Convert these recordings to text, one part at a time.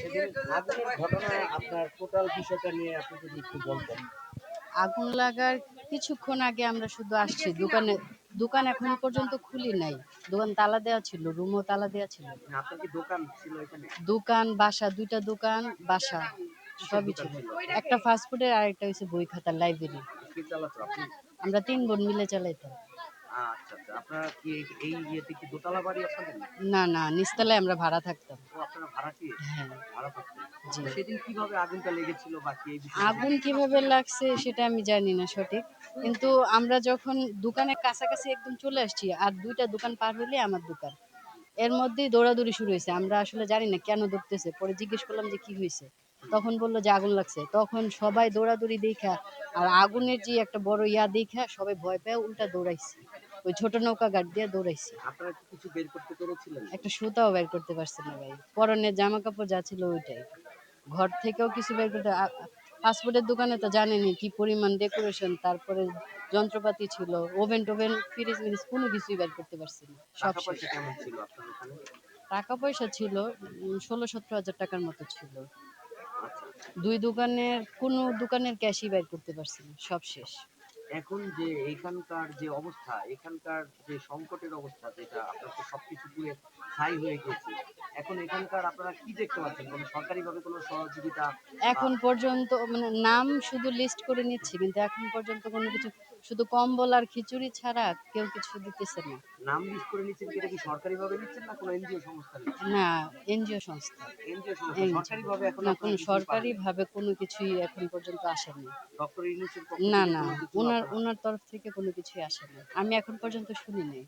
সেদিন আগুনের ঘটনা আপনার টোটাল বিষয়টা নিয়ে আপনি যদি একটু বলতেন। আগুন লাগার কিছুক্ষণ আগে আমরা শুধু আসছি দোকানে দোকান এখন পর্যন্ত খুলি নাই। দোকান তালা দেওয়া ছিল রুমও তালা দেওয়া ছিল। আপনার কি দোকান ছিল এখানে? দোকান বাসা দুইটা দোকান বাসা সবই ছিল। একটা ফাস্টফুডের আর একটা হচ্ছে বই খাতার লাইব্রেরি আমরা তিন বোন মিলে চালাইতাম। আচ্ছা আচ্ছা। আপনারা কি এই- এই ইয়েতে কি দোতলা বাড়ি আপনাদের না না নিচতলায় আমরা ভাড়া থাকতাম। ও আপনারা ভাড়াটিয়ে হ্যাঁ। ভাড়া থাকতেন? সেদিন কীভাবে আগুনটা লেগেছিল বাকি এই আগুন কীভাবে লাগছে সেটা আমি জানি না সঠিক। কিন্তু আমরা যখন দোকানের কাছাকাছি একদম চলে আসছি আর দুইটা দোকান পার হইলে আমার দোকান। এর মধ্যেই দৌড়াদৌড়ি শুরু হয়েছে। আমরা আসলে জানি না কেন দৌড়তেছে পরে জিজ্ঞেস করলাম যে কি হয়েছে? তখন বলল যে আগুন লাগছে। তখন সবাই দৌড়াদৌড়ি দেখা আর আগুনের যে একটা বড় ইয়া দেখা সবাই ভয় পেয়ে উল্টা দৌড়াইছে। ওই ছোট নৌকা গাড়ি দিয়ে দৌড়াইছে। একটা সুতাও বের করতে পারছে না ভাই। পরনের জামা কাপড় যা ছিল ওইটাই। ঘর থেকেও কিছু বের করতে ফাস্টফুডের দোকানে তো জানেনি কি পরিমাণ ডেকোরেশন তারপরে যন্ত্রপাতি ছিল ওভেন টোভেন ফ্রিজ মিরিজ কোনো কিছুই বের করতে পারছি না সব টাকা পয়সা ছিল ষোলো সতেরো হাজার টাকার মতো ছিল। আচ্ছা দুই দোকানের কোনো দোকানের ক্যাশই বের করতে পারছি না সব শেষ। এখন যে এখানকার যে অবস্থা এখানকার যে সংকটের অবস্থা যেটা আপনার তো সবকিছু পুরে ছাই হয়ে গেছে এখন এখানকার আপনারা কি দেখতে পাচ্ছেন? কোনো সরকারি ভাবে কোনো সহযোগিতা এখন পর্যন্ত মানে নাম শুধু লিস্ট করে নিচ্ছি কিন্তু এখন পর্যন্ত কোনো কিছু শুধু কম্বল আর খিচুড়ি ছাড়া কেউ কিছু দিতেছে না। নাম লিস্ট করে নিচ্ছেন কি? এটা কি সরকারি ভাবে নিচ্ছেন না কোনো এনজিও সংস্থা না এনজিও সংস্থা। এনজিও সংস্থা সরকারি ভাবে এখন না কোনো সরকারি ভাবে কোনো কিছুই এখন পর্যন্ত আসেনি। ডক্টর ইউনুসের না না ওনার ওনার তরফ থেকে কোনো কিছুই আসেনি আমি এখন পর্যন্ত শুনি নাই।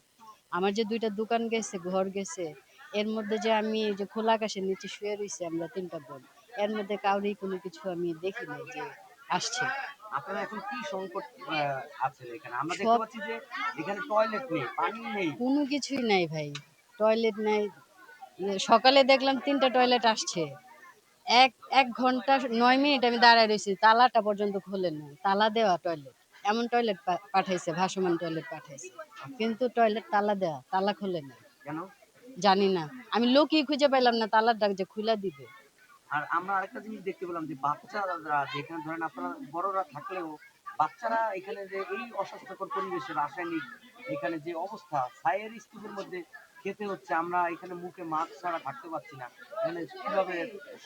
আমার যে দুইটা দোকান গেছে ঘর গেছে এর মধ্যে যে আমি যে খোলা আকাশের নিচে শুয়ে রয়েছি আমরা তিনটা বোন এর মধ্যে কাউরেই কোনো কিছু আমি দেখি নাই যে আসছে। আপনারা এখন কি সংকট আহ, এখানে? আমরা দেখতে পাচ্ছি যে এখানে টয়লেট নেই পানি নেই। কোনো কিছুই নাই ভাই। টয়লেট নাই। সকালে দেখলাম তিনটা টয়লেট আসছে। এক এক ঘণ্টা নয় মিনিট আমি দাঁড়ায় রয়েছি তালাটা পর্যন্ত খোলে না তালা দেওয়া টয়লেট এমন টয়লেট পাঠাইছে ভাসমান টয়লেট পাঠাইছে। কিন্তু টয়লেট তালা দেওয়া তালা খোলে না কেন? জানি না। আমি লোকই খুঁজে পাইলাম না তালার ডাক যে খুলে দিবে। আর আমরা আরেকটা জিনিস দেখতে পেলাম যে বাচ্চারা যেখানে ধরেন আপনারা বড়রা থাকলেও বাচ্চারা এখানে যে এই অস্বাস্থ্যকর পরিবেশে রাসায়নিক এখানে যে অবস্থা ছায়ের স্তূপের মধ্যে খেতে হচ্ছে আমরা এখানে মুখে মাস্ক ছাড়া থাকতে পারছি না। এখানে কীভাবে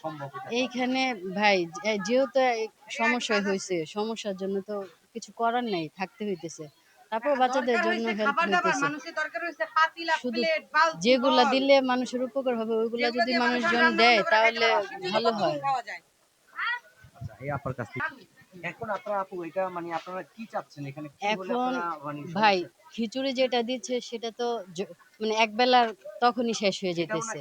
সম্ভব এটা? এইখানে ভাই যেহেতু সমস্যা হয়েছে সমস্যার জন্য তো কিছু করার নেই থাকতে হইতেছে। তারপর বাচ্চাদের জন্য হেল্প হইতেছে শুধু যেগুলা দিলে মানুষের উপকার হবে ওইগুলা যদি মানুষজন দেয় তাহলে ভালো হয়। আচ্ছা এই আপনার কাছ থেকে এখন আপনারা আপু এটা মানে আপনারা কি চাচ্ছেন? এখানে এখন আপনারা মানে ভাই খিচুড়ি যেটা দিচ্ছে সেটা তো মানে এক বেলার তখনই শেষ হয়ে যেতেছে।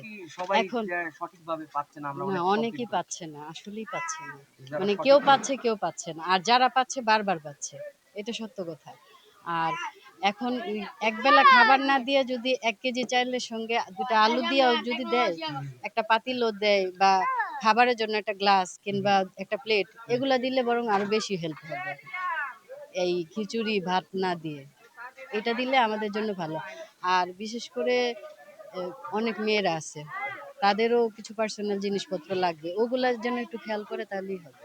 এখন- সঠিকভাবে পাচ্ছে না? আমরা অনেকেই পাচ্ছে না আসলেই পাচ্ছে না। মানে কেউ পাচ্ছে কেউ পাচ্ছে না। আর যারা পাচ্ছে বারবার পাচ্ছে। এটা সত্য কথা। আর এখন ওই একবেলা খাবার না দিয়ে যদি এক কেজি চাইলের সঙ্গে দুটা আলু দিয়ে যদি দেয় একটা পাতিলও দেয় বা খাবারের জন্য একটা গ্লাস কিংবা একটা প্লেট এগুলা দিলে বরং আরও বেশি হেল্প হবে। এই খিচুড়ি ভাত না দিয়ে। এটা দিলে আমাদের জন্য ভালো। আর বিশেষ করে অনেক মেয়েরা আছে। তাদেরও কিছু পার্সোনাল জিনিসপত্র লাগবে। ওগুলা যেন একটু খেয়াল করে তাহলেই হবে।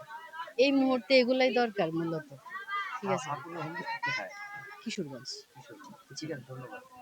এই মুহূর্তে এগুলাই দরকার মূলত। ঠিক আছে? কিশোরগঞ্জ। ঠিক আছে ধন্যবাদ।